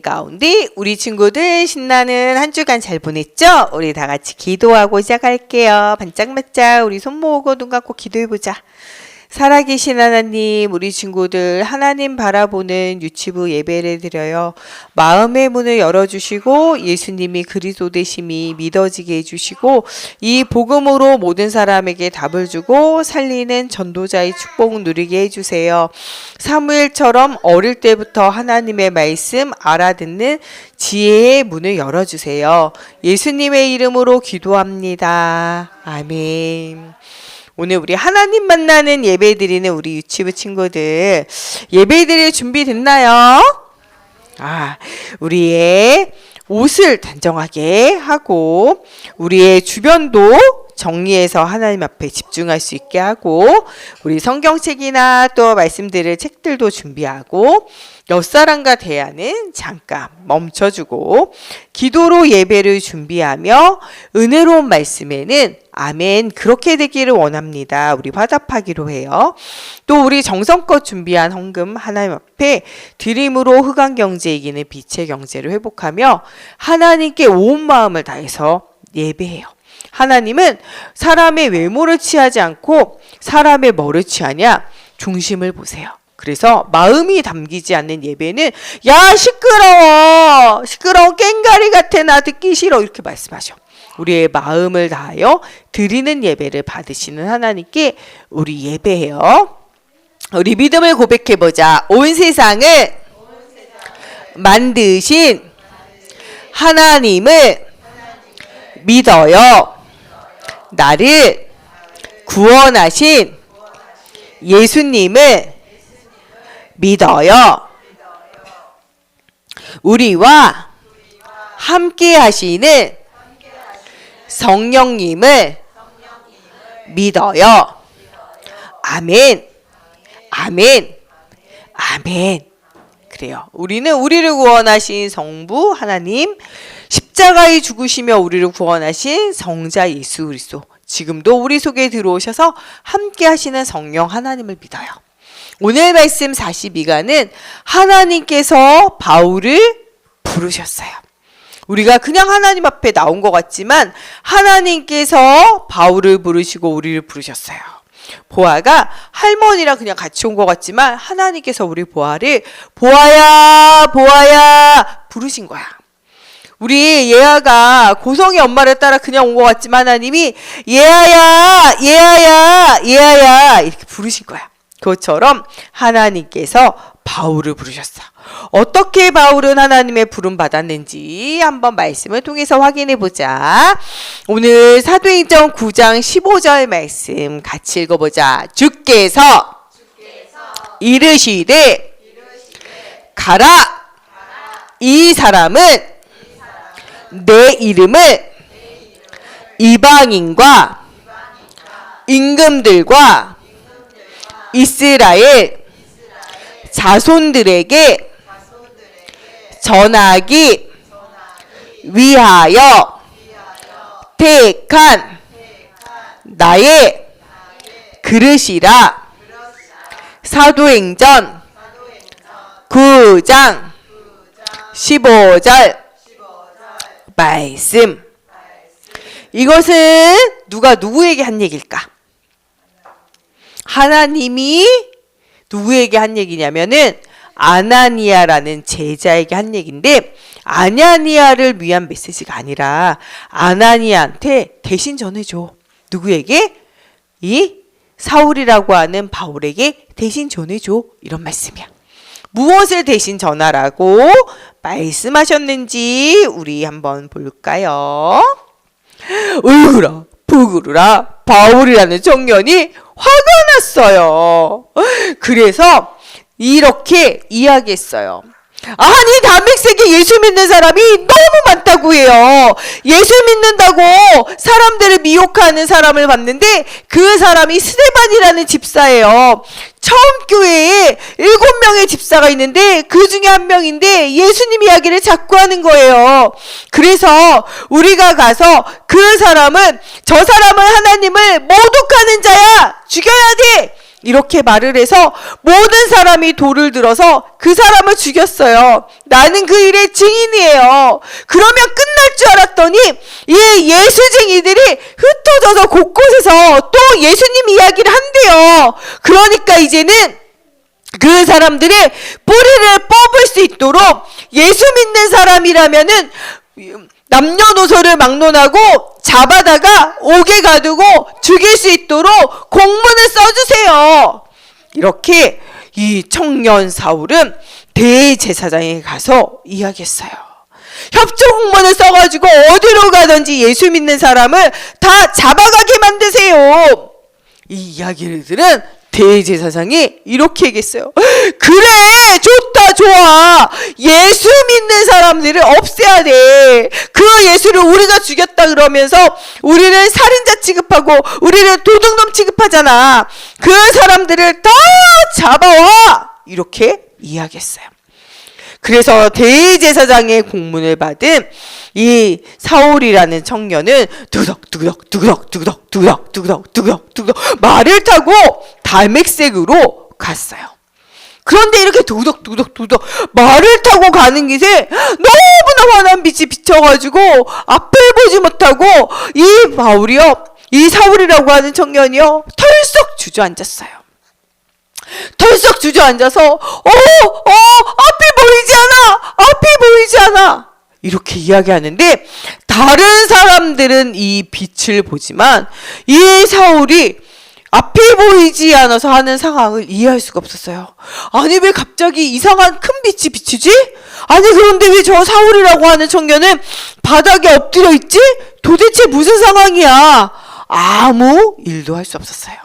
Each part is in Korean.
가운데 우리 친구들 신나는 한 주간 잘 보냈죠? 우리 다 같이 기도하고 시작할게요. 반짝반짝 우리 손 모으고 눈 감고 기도해보자. 살아계신 하나님, 우리 친구들 하나님 바라보는 유치부 예배를 드려요. 마음의 문을 열어주시고 예수님이 그리스도 되심이 믿어지게 해주시고 이 복음으로 모든 사람에게 답을 주고 살리는 전도자의 축복 누리게 해주세요. 사무엘처럼 어릴 때부터 하나님의 말씀 알아듣는 지혜의 문을 열어주세요. 예수님의 이름으로 기도합니다. 아멘. 오늘 우리 하나님 만나는 예배 드리는 우리 유치부 친구들 예배 드릴 준비 됐나요? 아, 우리의 옷을 단정하게 하고 우리의 주변도 정리해서 하나님 앞에 집중할 수 있게 하고 우리 성경책이나 또 말씀드릴 책들도 준비하고 옆사람과 대화는 잠깐 멈춰주고 기도로 예배를 준비하며 은혜로운 말씀에는 아멘 그렇게 되기를 원합니다. 우리 화답하기로 해요. 또 우리 정성껏 준비한 헌금 하나님 앞에 드림으로 흑암 경제 이기는 빛의 경제를 회복하며 하나님께 온 마음을 다해서 예배해요. 하나님은 사람의 외모를 취하지 않고 사람의 뭐를 취하냐 중심을 보세요. 그래서 마음이 담기지 않는 예배는 야 시끄러워 시끄러워 깽가리 같아 나 듣기 싫어 이렇게 말씀하셔. 우리의 마음을 다하여 드리는 예배를 받으시는 하나님께 우리 예배해요. 우리 믿음을 고백해 보자. 온 세상을 만드신 하나님을 믿어요. 나를 구원하신 예수님을 믿어요. 우리와 함께 하시는 성령님을 믿어요. 아멘. 아멘. 아멘. 그래요. 우리는 우리를 구원하신 성부 하나님, 십자가에 죽으시며 우리를 구원하신 성자 예수 그리스도. 지금도 우리 속에 들어오셔서 함께 하시는 성령 하나님을 믿어요. 오늘 말씀 42가는 하나님께서 바울을 부르셨어요. 우리가 그냥 하나님 앞에 나온 것 같지만 하나님께서 바울을 부르시고 우리를 부르셨어요. 보아가 할머니랑 그냥 같이 온 것 같지만 하나님께서 우리 보아를 보아야 보아야 부르신 거야. 우리 예아가 고성의 엄마를 따라 그냥 온 것 같지만 하나님이 예아야 예아야 예아야 이렇게 부르신 거야. 그것처럼 하나님께서 바울을 부르셨어. 어떻게 바울은 하나님의 부름 받았는지 한번 말씀을 통해서 확인해 보자. 오늘 사도행전 9장 15절 말씀 같이 읽어 보자. 주께서 이르시되 가라 이 사람은 내 이름을 이방인과 임금들과 이스라엘 자손들에게 전하기 위하여 택한 나의 그릇이라. 사도행전 9장 15절 말씀 이것은 누가 누구에게 한 얘기일까? 하나님이 누구에게 한 얘기냐면은 아나니아라는 제자에게 한 얘기인데 아나니아를 위한 메시지가 아니라 아나니아한테 대신 전해줘. 누구에게? 이 사울이라고 하는 바울에게 대신 전해줘. 이런 말씀이야. 무엇을 대신 전하라고 말씀하셨는지 우리 한번 볼까요? 울그라 부그르라 바울이라는 청년이 화가 났어요. 그래서 이렇게 이야기했어요. 아니 담백색에 예수 믿는 사람이 너무 많다고 해요. 예수 믿는다고 사람들을 미혹하는 사람을 봤는데 그 사람이 스데반이라는 집사예요. 처음 교회에 일곱 명의 집사가 있는데 그 중에 한 명인데 예수님 이야기를 자꾸 하는 거예요. 그래서 우리가 가서 그 사람은 저 사람은 하나님을 모독하는 자야 죽여야 돼 이렇게 말을 해서 모든 사람이 돌을 들어서 그 사람을 죽였어요. 나는 그 일의 증인이에요. 그러면 끝날 줄 알았더니 이 예수쟁이들이 흩어져서 곳곳에서 또 예수님 이야기를 한대요. 그러니까 이제는 그 사람들의 뿌리를 뽑을 수 있도록 예수 믿는 사람이라면은 남녀노소를 막론하고 잡아다가 옥에 가두고 죽일 수 있도록 공문을 써주세요. 이렇게 이 청년 사울은 대제사장에 가서 이야기했어요. 협조 공문을 써가지고 어디로 가든지 예수 믿는 사람을 다 잡아가게 만드세요. 이 이야기를 들은 대제사장이 이렇게 얘기했어요. 그래, 좋아 좋아. 예수 믿는 사람들을 없애야 돼 그 예수를 우리가 죽였다 그러면서 우리를 살인자 취급하고 우리를 도둑놈 취급하잖아. 그 사람들을 다 잡아와. 이렇게 이야기했어요. 그래서 대제사장의 공문을 받은 이 사울이라는 청년은 두덕두덕 두덕 두덕 두덕 두덕 두덕 두덕 말을 타고 달맥색으로 갔어요. 그런데 이렇게 두덕 말을 타고 가는 길에 너무나 환한 빛이 비쳐가지고 앞을 보지 못하고 이 바울이요 이 사울이라고 하는 청년이요 털썩 주저앉았어요. 털썩 주저앉아서 어, 어, 앞이 보이지 않아, 앞이 보이지 않아. 이렇게 이야기하는데 다른 사람들은 이 빛을 보지만 이 사울이 앞이 보이지 않아서 하는 상황을 이해할 수가 없었어요. 아니 왜 갑자기 이상한 큰 빛이 비치지? 아니 그런데 왜 저 사울이라고 하는 청년은 바닥에 엎드려 있지? 도대체 무슨 상황이야? 아무 일도 할 수 없었어요.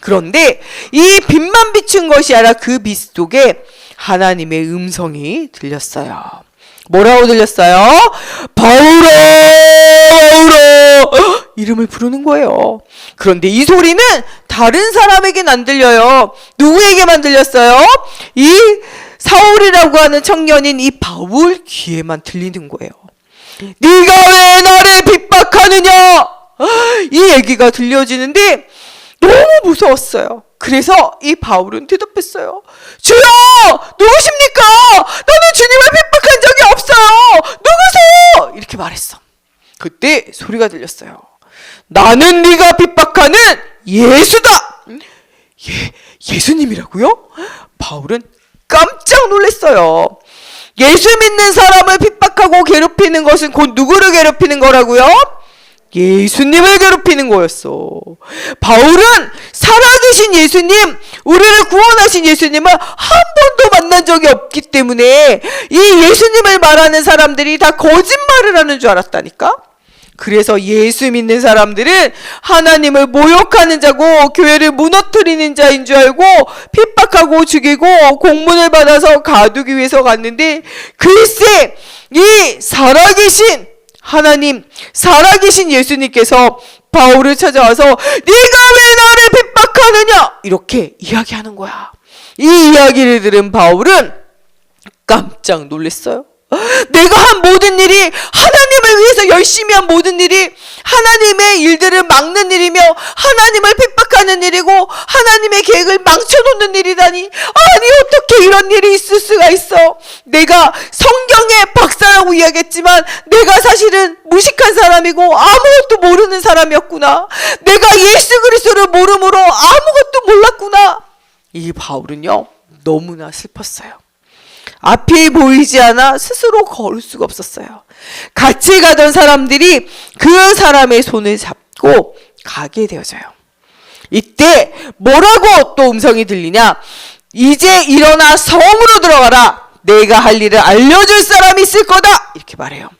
그런데 이 빛만 비춘 것이 아니라 그 빛 속에 하나님의 음성이 들렸어요. 뭐라고 들렸어요? 바울아, 바울아! 이름을 부르는 거예요. 그런데 이 소리는 다른 사람에겐 안 들려요. 누구에게만 들렸어요? 이 사울이라고 하는 청년인 이 바울 귀에만 들리는 거예요. 네가 왜 나를 핍박하느냐? 이 얘기가 들려지는데 너무 무서웠어요. 그래서 이 바울은 대답했어요. 주여! 누구십니까? 나는 주님을 핍박한 적이 없어요! 누구세요? 이렇게 말했어. 그때 소리가 들렸어요. 나는 네가 핍박하는 예수다! 예, 예수님이라고요? 바울은 깜짝 놀랐어요. 예수 믿는 사람을 핍박하고 괴롭히는 것은 곧 누구를 괴롭히는 거라고요? 예수님을 괴롭히는 거였어. 바울은 살아계신 예수님, 우리를 구원하신 예수님을 한 번도 만난 적이 없기 때문에 이 예수님을 말하는 사람들이 다 거짓말을 하는 줄 알았다니까? 그래서 예수 믿는 사람들은 하나님을 모욕하는 자고 교회를 무너뜨리는 자인 줄 알고 핍박하고 죽이고 공문을 받아서 가두기 위해서 갔는데 글쎄 이 살아계신 하나님 살아계신 예수님께서 바울을 찾아와서 네가 왜 나를 핍박하느냐 이렇게 이야기하는 거야. 이 이야기를 들은 바울은 깜짝 놀랐어요. 내가 한 모든 일이 하나님을 위해서 열심히 한 모든 일이 하나님의 일들을 막는 일이며 하나님을 핍박하는 일이고 하나님의 계획을 망쳐놓는 일이다니. 아니 어떻게 이런 일이 있을 수가 있어? 내가 성경의 박사라고 이야기했지만 내가 사실은 무식한 사람이고 아무것도 모르는 사람이었구나. 내가 예수 그리스도를 모름으로 아무것도 몰랐구나. 이 바울은요 너무나 슬펐어요 앞이 보이지 않아 스스로 걸을 수가 없었어요. 같이 가던 사람들이 그 사람의 손을 잡고 가게 되어져요. 이때 뭐라고 또 음성이 들리냐? 이제 일어나 성으로 들어가라. 내가 할 일을 알려줄 사람이 있을 거다. 이렇게 말해요.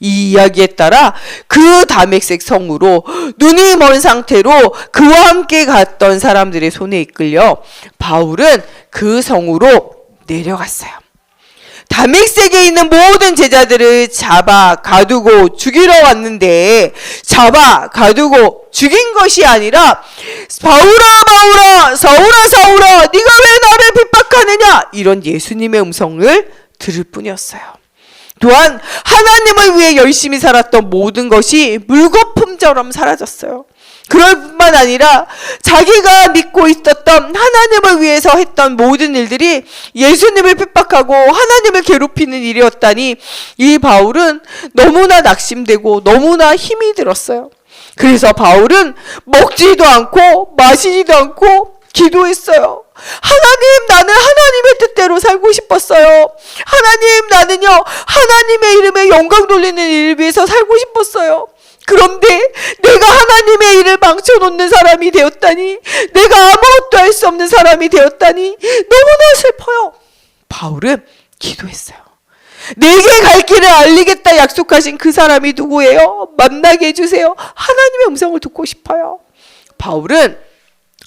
이 이야기에 따라 그 다맥색 성으로 눈이 먼 상태로 그와 함께 갔던 사람들의 손에 이끌려 바울은 그 성으로 내려갔어요. 다맥색에 있는 모든 제자들을 잡아 가두고 죽이러 왔는데 잡아 가두고 죽인 것이 아니라 바울아 바울아 사울아 사울아 네가 왜 나를 핍박하느냐 이런 예수님의 음성을 들을 뿐이었어요. 또한 하나님을 위해 열심히 살았던 모든 것이 물거품처럼 사라졌어요. 그럴 뿐만 아니라 자기가 믿고 있었던 하나님을 위해서 했던 모든 일들이 예수님을 핍박하고 하나님을 괴롭히는 일이었다니 이 바울은 너무나 낙심되고 너무나 힘이 들었어요. 그래서 바울은 먹지도 않고 마시지도 않고 기도했어요. 하나님, 나는 하나님의 뜻대로 살고 싶었어요. 하나님, 나는요, 하나님의 이름에 영광 돌리는 일을 위해서 살고 싶었어요. 그런데 내가 하나님의 일을 망쳐놓는 사람이 되었다니, 내가 아무것도 할 수 없는 사람이 되었다니, 너무나 슬퍼요. 바울은 기도했어요. 내게 갈 길을 알리겠다 약속하신 그 사람이 누구예요? 만나게 해주세요. 하나님의 음성을 듣고 싶어요. 바울은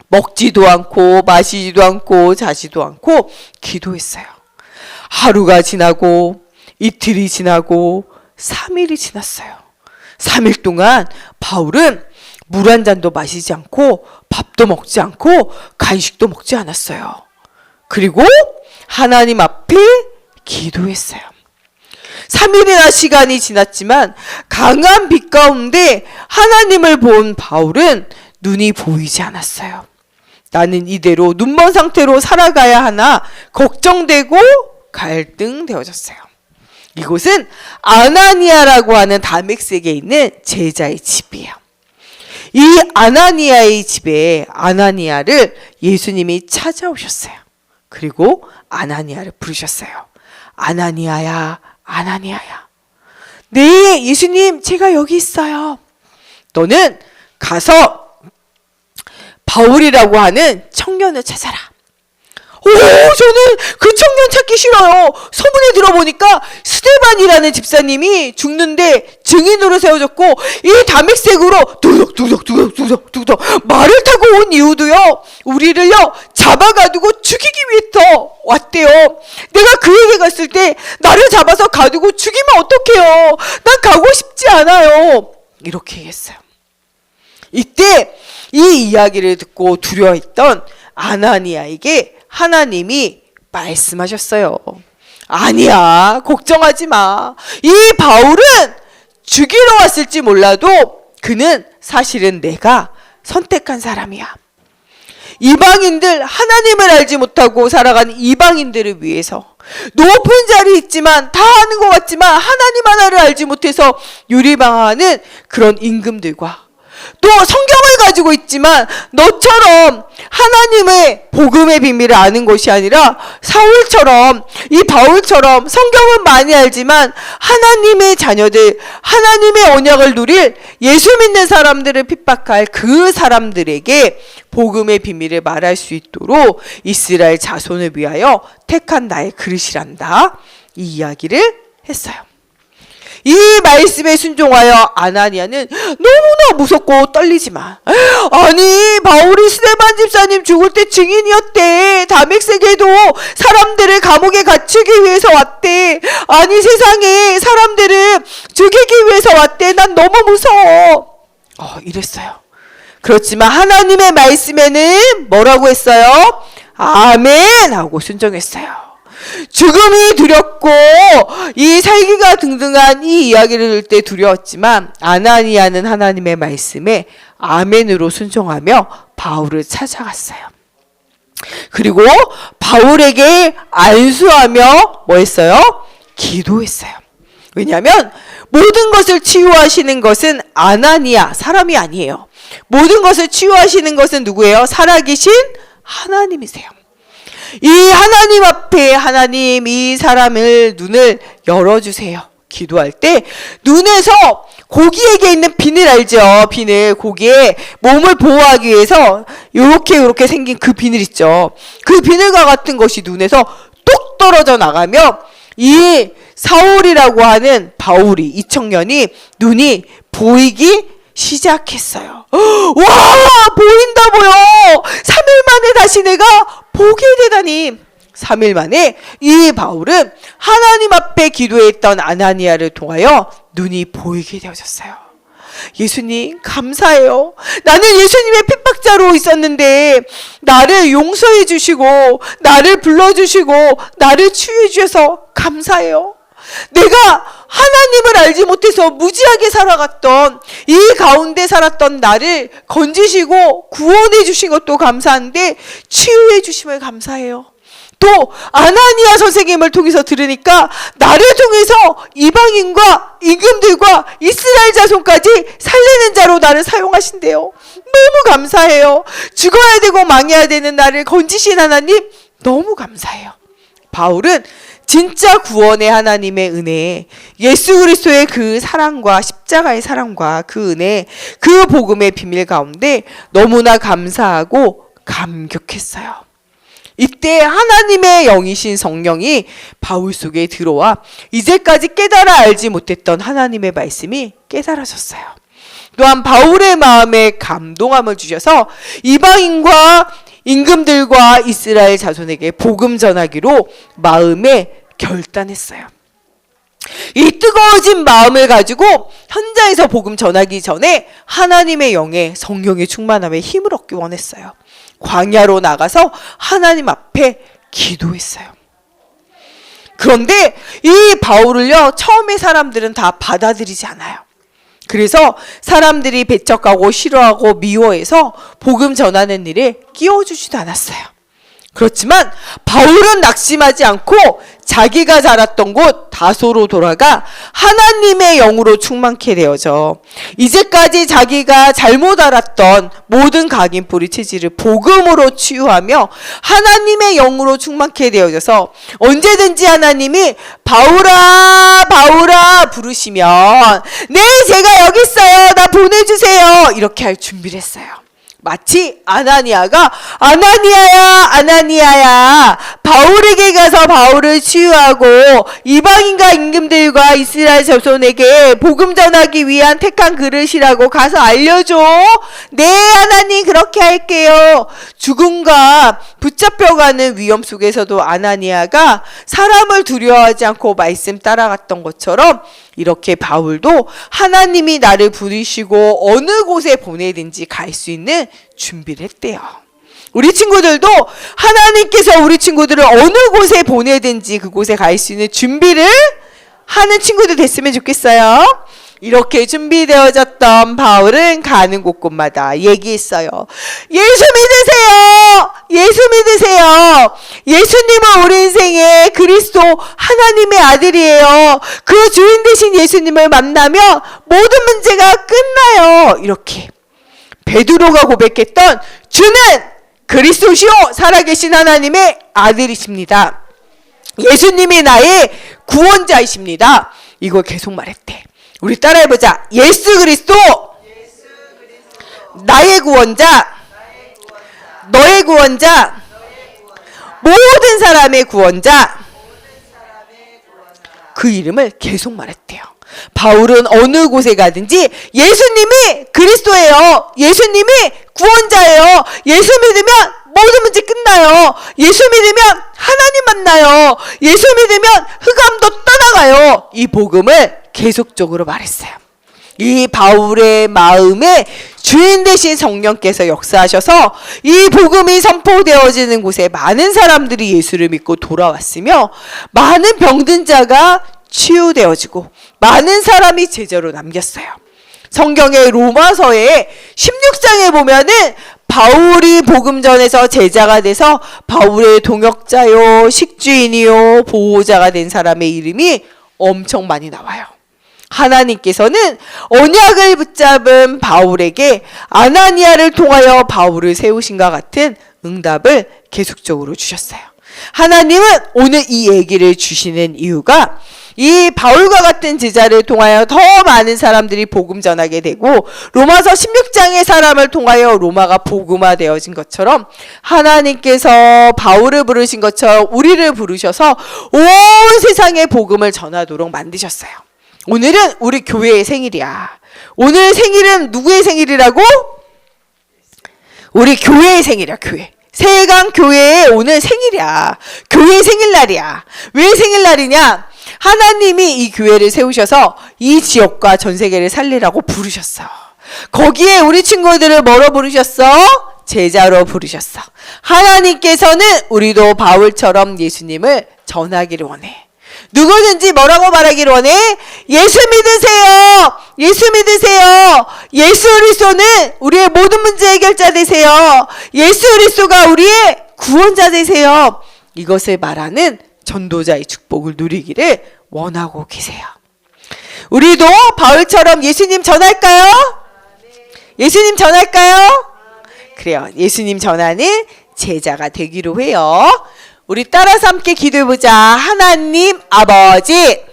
먹지도 않고 마시지도 않고 자지도 않고 기도했어요. 하루가 지나고 이틀이 지나고 3일이 지났어요. 3일 동안 바울은 물 한 잔도 마시지 않고 밥도 먹지 않고 간식도 먹지 않았어요. 그리고 하나님 앞에 기도했어요. 3일이나 시간이 지났지만 강한 빛 가운데 하나님을 본 바울은 눈이 보이지 않았어요. 나는 이대로 눈먼 상태로 살아가야 하나 걱정되고 갈등되어졌어요. 이곳은 아나니아라고 하는 다맥색에 있는 제자의 집이에요. 이 아나니아의 집에 아나니아를 예수님이 찾아오셨어요. 그리고 아나니아를 부르셨어요. 아나니아야, 아나니아야. 네, 예수님, 제가 여기 있어요. 너는 가서 바울이라고 하는 청년을 찾아라. 오, 저는 그 청년 찾기 싫어요. 소문에 들어보니까 스테반이라는 집사님이 죽는데 증인으로 세워졌고 이 담액색으로 두덕두덕두덕두덕두덕 말을 타고 온 이유도요. 우리를요 잡아가지고 죽이기 위해서 왔대요. 내가 그에게 갔을 때 나를 잡아서 가두고 죽이면 어떡해요. 난 가고 싶지 않아요. 이렇게 얘기했어요. 이때 이 이야기를 듣고 두려워했던 아나니아에게 하나님이 말씀하셨어요. 아니야, 걱정하지 마. 이 바울은 죽이러 왔을지 몰라도 그는 사실은 내가 선택한 사람이야. 이방인들, 하나님을 알지 못하고 살아가는 이방인들을 위해서 높은 자리 있지만 다 아는 것 같지만 하나님 하나를 알지 못해서 유리방하는 그런 임금들과 또 성경을 가지고 있지만 너처럼 하나님의 복음의 비밀을 아는 것이 아니라 사울처럼 이 바울처럼 성경은 많이 알지만 하나님의 자녀들 하나님의 언약을 누릴 예수 믿는 사람들을 핍박할 그 사람들에게 복음의 비밀을 말할 수 있도록 이스라엘 자손을 위하여 택한 나의 그릇이란다 이 이야기를 했어요. 이 말씀에 순종하여 아나니아는 너무나 무섭고 떨리지만 아니 바울이 스데반 집사님 죽을 때 증인이었대. 담액세계도 사람들을 감옥에 갇히기 위해서 왔대. 아니 세상에 사람들을 죽이기 위해서 왔대. 난 너무 무서워. 어 이랬어요. 그렇지만 하나님의 말씀에는 뭐라고 했어요? 아멘! 하고 순종했어요 죽음이 두렵고 이 살기가 등등한 이 이야기를 들을 때 두려웠지만 아나니아는 하나님의 말씀에 아멘으로 순종하며 바울을 찾아갔어요. 그리고 바울에게 안수하며 뭐 했어요? 기도했어요. 왜냐하면 모든 것을 치유하시는 것은 아나니아 사람이 아니에요. 모든 것을 치유하시는 것은 누구예요? 살아계신 하나님이세요. 이 하나님 앞에 하나님 이 사람을 눈을 열어주세요. 기도할 때 눈에서 고기에게 있는 비늘 알죠? 비늘 고기에 몸을 보호하기 위해서 요렇게 요렇게 생긴 그 비늘 있죠. 그 비늘과 같은 것이 눈에서 뚝 떨어져 나가며 이 사울이라고 하는 바울이 이 청년이 눈이 보이기 시작했어요. 와 보인다 보여. 3일 만에 다시 내가 보게 되다니. 3일 만에 이 바울은 하나님 앞에 기도했던 아나니아를 통하여 눈이 보이게 되어졌어요. 예수님, 감사해요. 나는 예수님의 핍박자로 있었는데, 나를 용서해 주시고, 나를 불러주시고, 나를 치유해 주셔서 감사해요. 내가 하나님을 알지 못해서 무지하게 살아갔던 이 가운데 살았던 나를 건지시고 구원해 주신 것도 감사한데 치유해 주심을 감사해요. 또 아나니아 선생님을 통해서 들으니까 나를 통해서 이방인과 임금들과 이스라엘 자손까지 살리는 자로 나를 사용하신대요. 너무 감사해요. 죽어야 되고 망해야 되는 나를 건지신 하나님 너무 감사해요. 바울은 진짜 구원의 하나님의 은혜, 예수 그리스도의 그 사랑과 십자가의 사랑과 그 은혜, 그 복음의 비밀 가운데 너무나 감사하고 감격했어요. 이때 하나님의 영이신 성령이 바울 속에 들어와 이제까지 깨달아 알지 못했던 하나님의 말씀이 깨달아졌어요. 또한 바울의 마음에 감동함을 주셔서 이방인과 임금들과 이스라엘 자손에게 복음 전하기로 마음에 결단했어요. 이 뜨거워진 마음을 가지고 현장에서 복음 전하기 전에 하나님의 영에 성령의 충만함에 힘을 얻기 원했어요. 광야로 나가서 하나님 앞에 기도했어요. 그런데 이 바울을요, 처음에 사람들은 다 받아들이지 않아요. 그래서 사람들이 배척하고 싫어하고 미워해서 복음 전하는 일에 끼워주지도 않았어요. 그렇지만 바울은 낙심하지 않고 자기가 자랐던 곳 다소로 돌아가 하나님의 영으로 충만케 되어져 이제까지 자기가 잘못 알았던 모든 각인 뿌리 체질을 복음으로 치유하며 하나님의 영으로 충만케 되어져서 언제든지 하나님이 바울아 바울아 부르시면 네 제가 여기 있어요 나 보내주세요 이렇게 할 준비를 했어요. 마치 아나니아가 아나니아야 아나니아야. 바울에게 가서 바울을 치유하고 이방인과 임금들과 이스라엘 자손에게 복음 전하기 위한 택한 그릇이라고 가서 알려줘. 네 하나님 그렇게 할게요. 죽음과 붙잡혀가는 위험 속에서도 아나니아가 사람을 두려워하지 않고 말씀 따라갔던 것처럼 이렇게 바울도 하나님이 나를 부르시고 어느 곳에 보내든지 갈 수 있는 준비를 했대요. 우리 친구들도 하나님께서 우리 친구들을 어느 곳에 보내든지 그곳에 갈 수 있는 준비를 하는 친구들 됐으면 좋겠어요. 이렇게 준비되어졌던 바울은 가는 곳곳마다 얘기했어요. 예수 믿으세요! 예수 믿으세요! 예수님은 우리 인생의 그리스도 하나님의 아들이에요. 그 주인 되신 예수님을 만나면 모든 문제가 끝나요. 이렇게. 베드로가 고백했던 주는 그리스도시요 살아계신 하나님의 아들이십니다. 예수님이 나의 구원자이십니다. 이걸 계속 말했대. 우리 따라해 보자. 예수 그리스도 나의 구원자, 너의 구원자, 모든 사람의 구원자. 그 이름을 계속 말했대요. 바울은 어느 곳에 가든지 예수님이 그리스도예요. 예수님이 구원자예요. 예수 믿으면 모든 문제 끝나요. 예수 믿으면 하나님 만나요. 예수 믿으면 흑암도 떠나가요. 이 복음을 계속적으로 말했어요. 이 바울의 마음에 주인 되신 성령께서 역사하셔서 이 복음이 선포되어지는 곳에 많은 사람들이 예수를 믿고 돌아왔으며 많은 병든 자가 치유되어지고 많은 사람이 제자로 남겼어요. 성경의 로마서에 16장에 보면은 바울이 복음전에서 제자가 돼서 바울의 동역자요, 식주인이요, 보호자가 된 사람의 이름이 엄청 많이 나와요. 하나님께서는 언약을 붙잡은 바울에게 아나니아를 통하여 바울을 세우신과 같은 응답을 계속적으로 주셨어요. 하나님은 오늘 이 얘기를 주시는 이유가 이 바울과 같은 제자를 통하여 더 많은 사람들이 복음 전하게 되고 로마서 16장의 사람을 통하여 로마가 복음화 되어진 것처럼 하나님께서 바울을 부르신 것처럼 우리를 부르셔서 온 세상에 복음을 전하도록 만드셨어요. 오늘은 우리 교회의 생일이야. 오늘 생일은 누구의 생일이라고? 우리 교회의 생일이야, 교회. 세강 교회의 오늘 생일이야. 교회 생일날이야. 왜 생일날이냐? 하나님이 이 교회를 세우셔서 이 지역과 전 세계를 살리라고 부르셨어. 거기에 우리 친구들을 뭐로 부르셨어? 제자로 부르셨어. 하나님께서는 우리도 바울처럼 예수님을 전하기를 원해. 누구든지 뭐라고 말하기를 원해? 예수 믿으세요. 예수 믿으세요. 예수 그리스도는 우리의 모든 문제 해결자 되세요. 예수 그리스도가 우리의 구원자 되세요. 이것을 말하는 전도자의 축복을 누리기를 원하고 계세요. 우리도 바울처럼 예수님 전할까요? 예수님 전할까요? 그래요. 예수님 전하는 제자가 되기로 해요. 우리 따라서 함께 기도해보자. 하나님 아버지,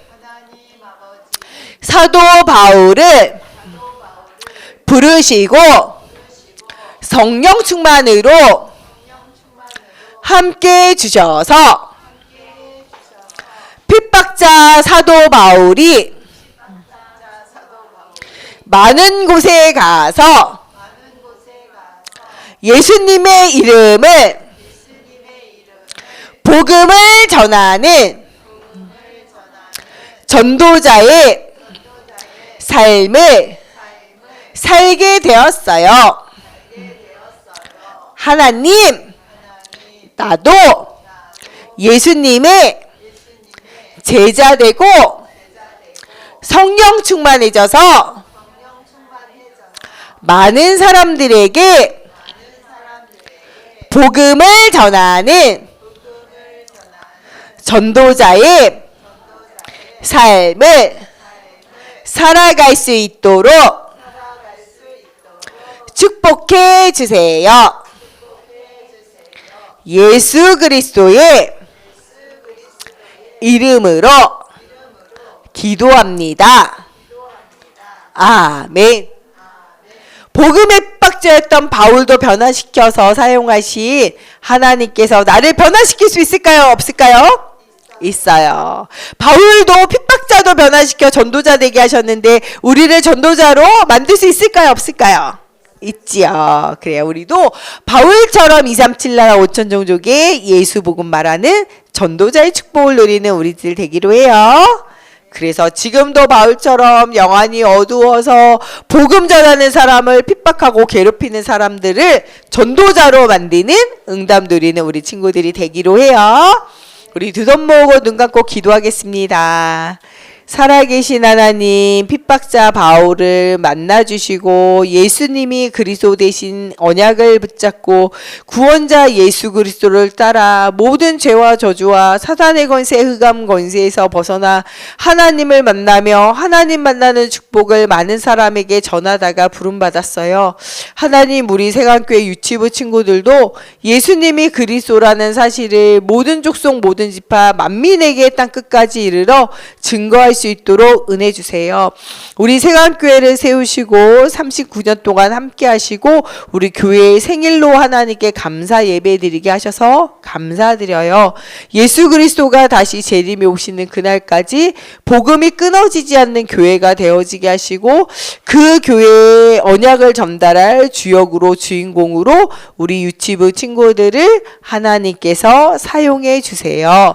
사도 바울을 부르시고 성령 충만으로 함께 주셔서 핍박자 사도 바울이 많은 곳에 가서 예수님의 이름을 복음을 전하는 전도자의 삶을 살게 되었어요. 하나님, 나도 예수님의 제자 되고 성령 충만해져서 많은 사람들에게 복음을 전하는 전도자의 삶을 살아갈 수 있도록 축복해 주세요. 예수 그리스도의 이름으로 기도합니다. 아멘. 복음의 빡자였던 바울도 변화시켜서 사용하신 하나님께서 나를 변화시킬 수 있을까요? 없을까요? 있어요. 바울도 핍박자도 변화시켜 전도자 되게 하셨는데 우리를 전도자로 만들 수 있을까요? 없을까요? 있지요. 그래요. 우리도 바울처럼 237 나라 5천 종족의 예수 복음 말하는 전도자의 축복을 누리는 우리들 되기로 해요. 그래서 지금도 바울처럼 영안이 어두워서 복음 전하는 사람을 핍박하고 괴롭히는 사람들을 전도자로 만드는 응답 누리는 우리 친구들이 되기로 해요. 우리 두 손 모으고 눈 감고 기도하겠습니다. 살아계신 하나님 핍박자 바울을 만나 주시고 예수님이 그리스도 대신 언약을 붙잡고 구원자 예수 그리스도를 따라 모든 죄와 저주와 사단의 권세 흑암 권세에서 벗어나 하나님을 만나며 하나님 만나는 축복을 많은 사람에게 전하다가 부름 받았어요. 하나님 우리 세간교회 유치부 친구들도 예수님이 그리스도라는 사실을 모든 족속 모든 지파 만민에게 땅 끝까지 이르러 증거할 수 있도록 은혜 주세요. 우리 세간교회를 세우시고 39년 동안 함께 하시고 우리 교회의 생일로 하나님께 감사 예배 드리게 하셔서 감사드려요. 예수 그리스도가 다시 재림에 오시는 그날까지 복음이 끊어지지 않는 교회가 되어지게 하시고 그 교회의 언약을 전달할 주역으로 주인공으로 우리 유치부 친구들을 하나님께서 사용해 주세요.